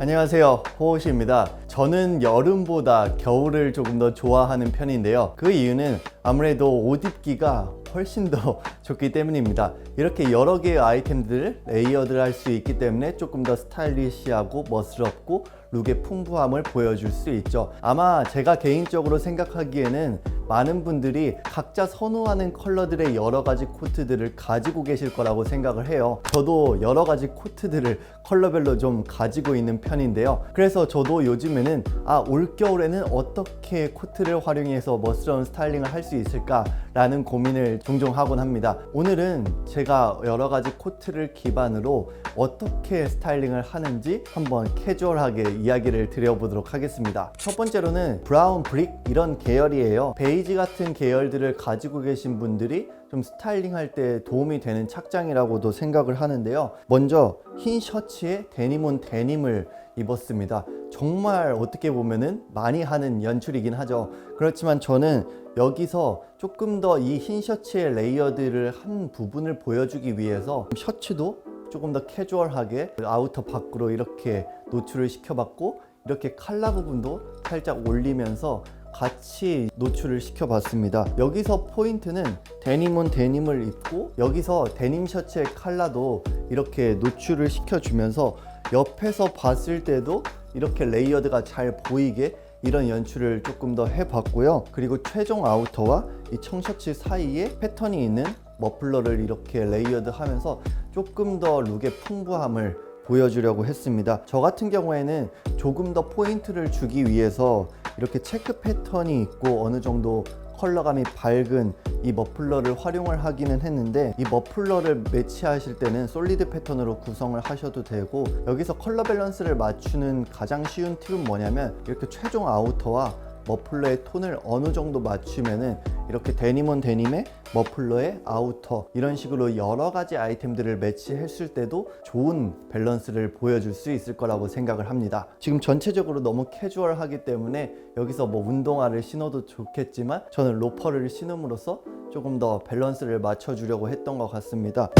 안녕하세요. 호호시입니다. 저는 여름보다 겨울을 조금 더 좋아하는 편인데요. 그 이유는 아무래도 옷 입기가 훨씬 더 좋기 때문입니다. 이렇게 여러 개의 아이템들을 레이어드를 할 수 있기 때문에 조금 더 스타일리시하고 멋스럽고 룩의 풍부함을 보여줄 수 있죠. 아마 제가 개인적으로 생각하기에는 많은 분들이 각자 선호하는 컬러들의 여러 가지 코트들을 가지고 계실 거라고 생각을 해요. 저도 여러 가지 코트들을 컬러별로 좀 가지고 있는 편인데요. 그래서 저도 요즘에는 아 올겨울에는 어떻게 코트를 활용해서 멋스러운 스타일링을 할 수 있을까 라는 고민을 종종 하곤 합니다. 오늘은 제가 여러 가지 코트를 기반으로 어떻게 스타일링을 하는지 한번 캐주얼하게 이야기를 드려보도록 하겠습니다. 첫 번째로는 브라운 브릭 이런 계열이에요. 베이지 같은 계열들을 가지고 계신 분들이 좀 스타일링 할 때 도움이 되는 착장이라고도 생각을 하는데요. 먼저 흰 셔츠에 데님 온 데님을 입었습니다. 정말 어떻게 보면은 많이 하는 연출이긴 하죠. 그렇지만 저는 여기서 조금 더 이 흰 셔츠의 레이어드를 한 부분을 보여주기 위해서 셔츠도 조금 더 캐주얼하게 아우터 밖으로 이렇게 노출을 시켜봤고 이렇게 칼라 부분도 살짝 올리면서 같이 노출을 시켜봤습니다. 여기서 포인트는 데님은 데님을 입고 여기서 데님 셔츠의 칼라도 이렇게 노출을 시켜주면서 옆에서 봤을 때도 이렇게 레이어드가 잘 보이게 이런 연출을 조금 더 해봤고요. 그리고 최종 아우터와 이 청셔츠 사이에 패턴이 있는 머플러를 이렇게 레이어드 하면서 조금 더 룩의 풍부함을 보여주려고 했습니다. 저 같은 경우에는 조금 더 포인트를 주기 위해서 이렇게 체크 패턴이 있고 어느 정도 컬러감이 밝은 이 머플러를 활용을 하기는 했는데 이 머플러를 매치하실 때는 솔리드 패턴으로 구성을 하셔도 되고 여기서 컬러 밸런스를 맞추는 가장 쉬운 팁은 뭐냐면 이렇게 최종 아우터와 머플러의 톤을 어느 정도 맞추면은 이렇게 데님은 데님에 머플러의 아우터 이런 식으로 여러 가지 아이템들을 매치했을 때도 좋은 밸런스를 보여줄 수 있을 거라고 생각을 합니다. 지금 전체적으로 너무 캐주얼하기 때문에 여기서 뭐 운동화를 신어도 좋겠지만 저는 로퍼를 신음으로써 조금 더 밸런스를 맞춰주려고 했던 것 같습니다.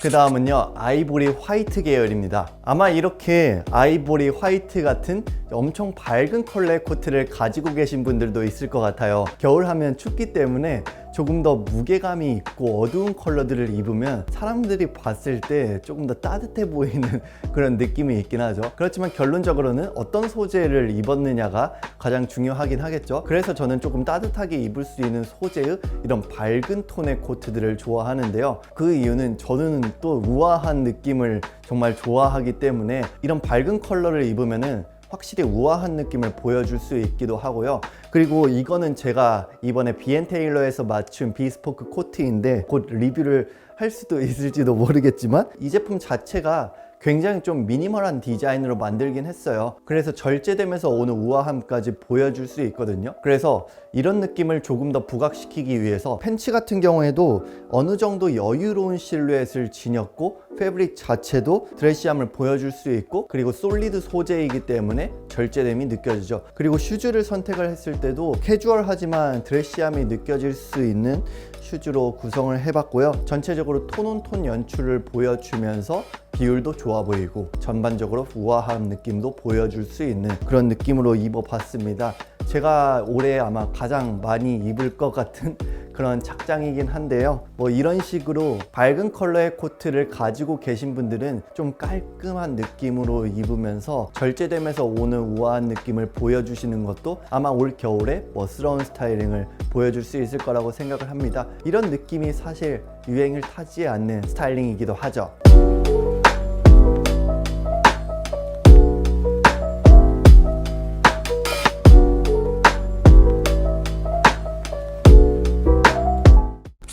그 다음은요 아이보리 화이트 계열입니다. 아마 이렇게 아이보리 화이트 같은 엄청 밝은 컬러의 코트를 가지고 계신 분들도 있을 것 같아요. 겨울 하면 춥기 때문에 조금 더 무게감이 있고 어두운 컬러들을 입으면 사람들이 봤을 때 조금 더 따뜻해 보이는 그런 느낌이 있긴 하죠. 그렇지만 결론적으로는 어떤 소재를 입었느냐가 가장 중요하긴 하겠죠. 그래서 저는 조금 따뜻하게 입을 수 있는 소재의 이런 밝은 톤의 코트들을 좋아하는데요. 그 이유는 저는 또 우아한 느낌을 정말 좋아하기 때문에 이런 밝은 컬러를 입으면은 확실히 우아한 느낌을 보여줄 수 있기도 하고요. 그리고 이거는 제가 이번에 비앤 테일러에서 맞춘 비스포크 코트인데 곧 리뷰를 할 수도 있을지도 모르겠지만 이 제품 자체가 굉장히 좀 미니멀한 디자인으로 만들긴 했어요. 그래서 절제되면서 오는 우아함까지 보여줄 수 있거든요. 그래서 이런 느낌을 조금 더 부각시키기 위해서 팬츠 같은 경우에도 어느 정도 여유로운 실루엣을 지녔고 패브릭 자체도 드레시함을 보여줄 수 있고 그리고 솔리드 소재이기 때문에 절제됨이 느껴지죠. 그리고 슈즈를 선택을 했을 때도 캐주얼하지만 드레시함이 느껴질 수 있는 슈즈로 구성을 해봤고요. 전체적으로 톤온톤 연출을 보여주면서 비율도 좋아 보이고 전반적으로 우아한 느낌도 보여줄 수 있는 그런 느낌으로 입어봤습니다. 제가 올해 아마 가장 많이 입을 것 같은 그런 착장이긴 한데요. 뭐 이런 식으로 밝은 컬러의 코트를 가지고 계신 분들은 좀 깔끔한 느낌으로 입으면서 절제되면서 오는 우아한 느낌을 보여주시는 것도 아마 올 겨울에 멋스러운 스타일링을 보여줄 수 있을 거라고 생각을 합니다. 이런 느낌이 사실 유행을 타지 않는 스타일링이기도 하죠.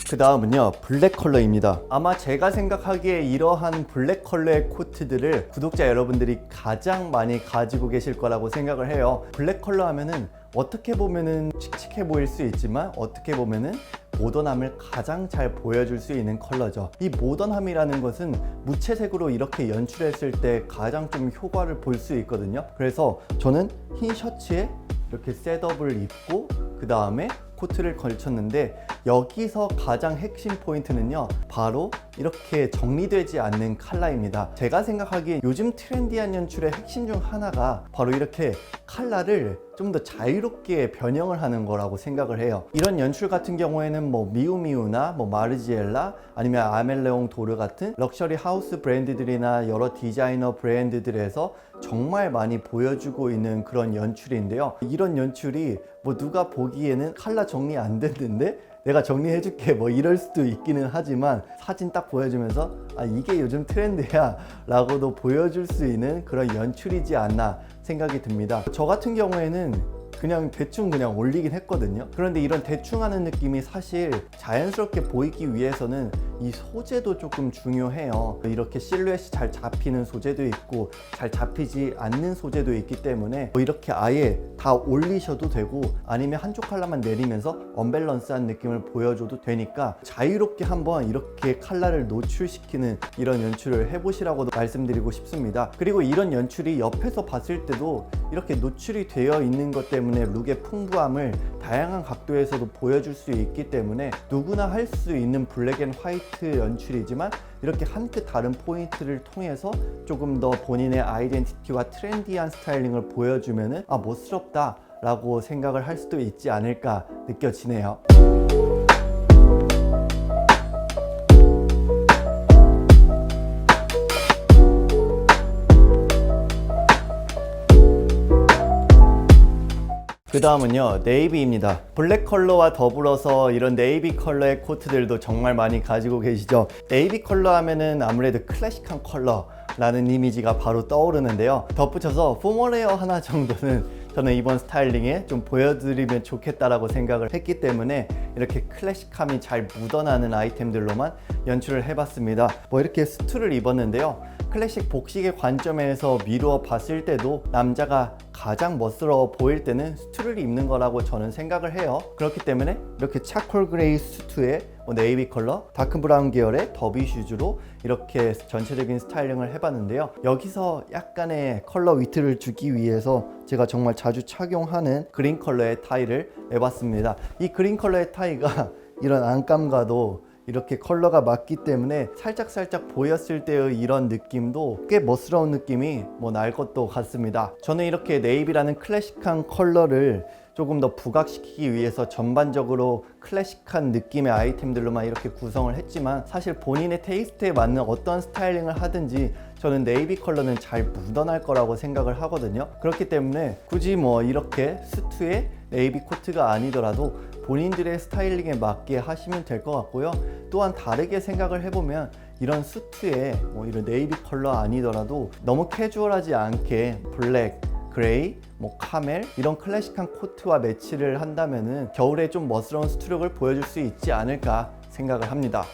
그 다음은요 블랙 컬러입니다. 아마 제가 생각하기에 이러한 블랙 컬러의 코트들을 구독자 여러분들이 가장 많이 가지고 계실 거라고 생각을 해요. 블랙 컬러 하면은 어떻게 보면은 칙칙해 보일 수 있지만 어떻게 보면은 모던함을 가장 잘 보여줄 수 있는 컬러죠. 이 모던함이라는 것은 무채색으로 이렇게 연출했을 때 가장 좀 효과를 볼 수 있거든요. 그래서 저는 흰 셔츠에 이렇게 셋업을 입고 그 다음에 코트를 걸쳤는데 여기서 가장 핵심 포인트는요 바로 이렇게 정리되지 않는 컬러입니다. 제가 생각하기에 요즘 트렌디한 연출의 핵심 중 하나가 바로 이렇게 컬러를 좀 더 자유롭게 변형을 하는 거라고 생각을 해요. 이런 연출 같은 경우에는 뭐 미우미우나 뭐 마르지엘라 아니면 아멜레옹 도르 같은 럭셔리 하우스 브랜드들이나 여러 디자이너 브랜드들에서 정말 많이 보여주고 있는 그런 연출인데요. 이런 연출이 뭐 누가 보기에는 컬러 정리 안 됐는데 내가 정리해줄게 뭐 이럴 수도 있기는 하지만 사진 딱 보여주면서 아 이게 요즘 트렌드야 라고도 보여줄 수 있는 그런 연출이지 않나 생각이 듭니다. 저 같은 경우에는 그냥 대충 그냥 올리긴 했거든요. 그런데 이런 대충 하는 느낌이 사실 자연스럽게 보이기 위해서는 이 소재도 조금 중요해요. 이렇게 실루엣이 잘 잡히는 소재도 있고 잘 잡히지 않는 소재도 있기 때문에 뭐 이렇게 아예 다 올리셔도 되고 아니면 한쪽 컬러만 내리면서 언밸런스한 느낌을 보여줘도 되니까 자유롭게 한번 이렇게 컬러를 노출시키는 이런 연출을 해보시라고도 말씀드리고 싶습니다. 그리고 이런 연출이 옆에서 봤을 때도 이렇게 노출이 되어 있는 것 때문에 룩의 풍부함을 다양한 각도에서도 보여줄 수 있기 때문에 누구나 할 수 있는 블랙 앤 화이트 연출이지만 이렇게 한 끗 다른 포인트를 통해서 조금 더 본인의 아이덴티티와 트렌디한 스타일링을 보여주면은 아 멋스럽다 라고 생각을 할 수도 있지 않을까 느껴지네요. 그 다음은요 네이비입니다. 블랙 컬러와 더불어서 이런 네이비 컬러의 코트들도 정말 많이 가지고 계시죠? 네이비 컬러 하면은 아무래도 클래식한 컬러 라는 이미지가 바로 떠오르는데요. 덧붙여서 포멀웨어 하나 정도는 저는 이번 스타일링에 좀 보여드리면 좋겠다라고 생각을 했기 때문에 이렇게 클래식함이 잘 묻어나는 아이템들로만 연출을 해봤습니다. 뭐 이렇게 수트를 입었는데요. 클래식 복식의 관점에서 미루어 봤을 때도 남자가 가장 멋스러워 보일 때는 수트를 입는 거라고 저는 생각을 해요. 그렇기 때문에 이렇게 차콜 그레이 수트에 뭐 네이비 컬러, 다크 브라운 계열의 더비 슈즈로 이렇게 전체적인 스타일링을 해봤는데요. 여기서 약간의 컬러 위트를 주기 위해서 제가 정말 자주 착용하는 그린 컬러의 타이를 내봤습니다. 이 그린 컬러의 타이가 이런 안감과도 이렇게 컬러가 맞기 때문에 살짝살짝 보였을 때의 이런 느낌도 꽤 멋스러운 느낌이 뭐 날 것도 같습니다. 저는 이렇게 네이비라는 클래식한 컬러를 조금 더 부각시키기 위해서 전반적으로 클래식한 느낌의 아이템들로만 이렇게 구성을 했지만 사실 본인의 테이스트에 맞는 어떤 스타일링을 하든지 저는 네이비 컬러는 잘 묻어날 거라고 생각을 하거든요. 그렇기 때문에 굳이 뭐 이렇게 수트에 네이비 코트가 아니더라도 본인들의 스타일링에 맞게 하시면 될 것 같고요 또한 다르게 생각을 해보면 이런 수트에 뭐 이런 네이비 컬러 아니더라도 너무 캐주얼하지 않게 블랙 그레이, 뭐 카멜 이런 클래식한 코트와 매치를 한다면은 겨울에 좀 멋스러운 수트룩을 보여줄 수 있지 않을까 생각을 합니다.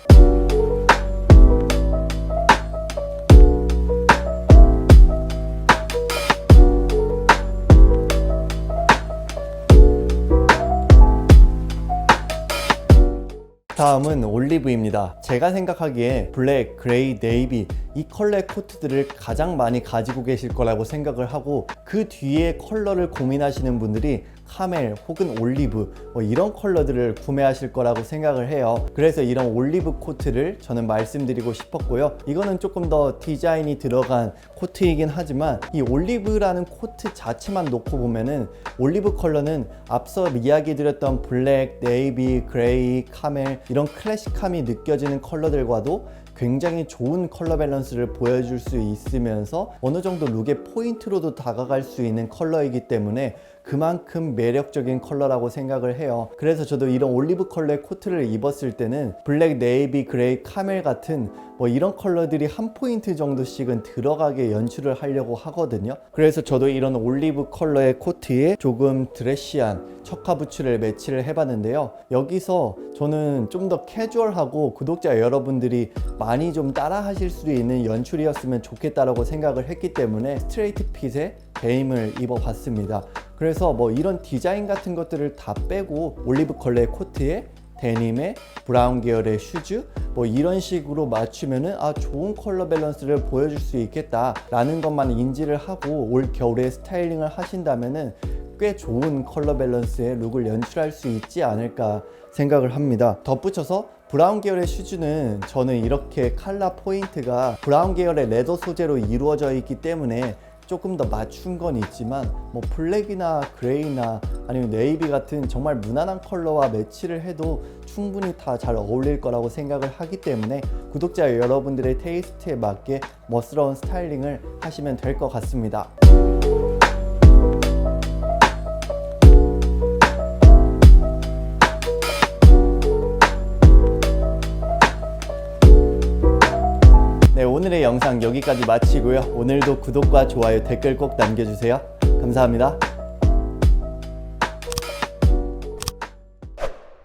다음은 올리브입니다. 제가 생각하기에 블랙, 그레이, 네이비 이 컬러의 코트들을 가장 많이 가지고 계실 거라고 생각을 하고 그 뒤에 컬러를 고민하시는 분들이 카멜 혹은 올리브 뭐 이런 컬러들을 구매하실 거라고 생각을 해요. 그래서 이런 올리브 코트를 저는 말씀드리고 싶었고요. 이거는 조금 더 디자인이 들어간 코트이긴 하지만 이 올리브라는 코트 자체만 놓고 보면은 올리브 컬러는 앞서 이야기 드렸던 블랙, 네이비, 그레이, 카멜 이런 클래식함이 느껴지는 컬러들과도 굉장히 좋은 컬러 밸런스를 보여줄 수 있으면서 어느 정도 룩의 포인트로도 다가갈 수 있는 컬러이기 때문에 그만큼 매력적인 컬러라고 생각을 해요. 그래서 저도 이런 올리브 컬러의 코트를 입었을 때는 블랙, 네이비, 그레이, 카멜 같은 뭐 이런 컬러들이 한 포인트 정도씩은 들어가게 연출을 하려고 하거든요. 그래서 저도 이런 올리브 컬러의 코트에 조금 드레시한 척화 부츠를 매치를 해봤는데요. 여기서 저는 좀 더 캐주얼하고 구독자 여러분들이 많이 좀 따라 하실 수 있는 연출이었으면 좋겠다라고 생각을 했기 때문에 스트레이트 핏의 베임을 입어봤습니다. 그래서 뭐 이런 디자인 같은 것들을 다 빼고 올리브 컬러의 코트에 데님의 브라운 계열의 슈즈 뭐 이런 식으로 맞추면은 아 좋은 컬러 밸런스를 보여줄 수 있겠다라는 것만 인지를 하고 올 겨울에 스타일링을 하신다면은 꽤 좋은 컬러 밸런스의 룩을 연출할 수 있지 않을까 생각을 합니다. 덧붙여서 브라운 계열의 슈즈는 저는 이렇게 컬러 포인트가 브라운 계열의 레더 소재로 이루어져 있기 때문에 조금 더 맞춘 건 있지만 뭐 블랙이나 그레이나 아니면 네이비 같은 정말 무난한 컬러와 매치를 해도 충분히 다 잘 어울릴 거라고 생각을 하기 때문에 구독자 여러분들의 테이스트에 맞게 멋스러운 스타일링을 하시면 될 것 같습니다. 여기까지 마치고요. 오늘도 구독과 좋아요, 댓글 꼭 남겨주세요. 감사합니다.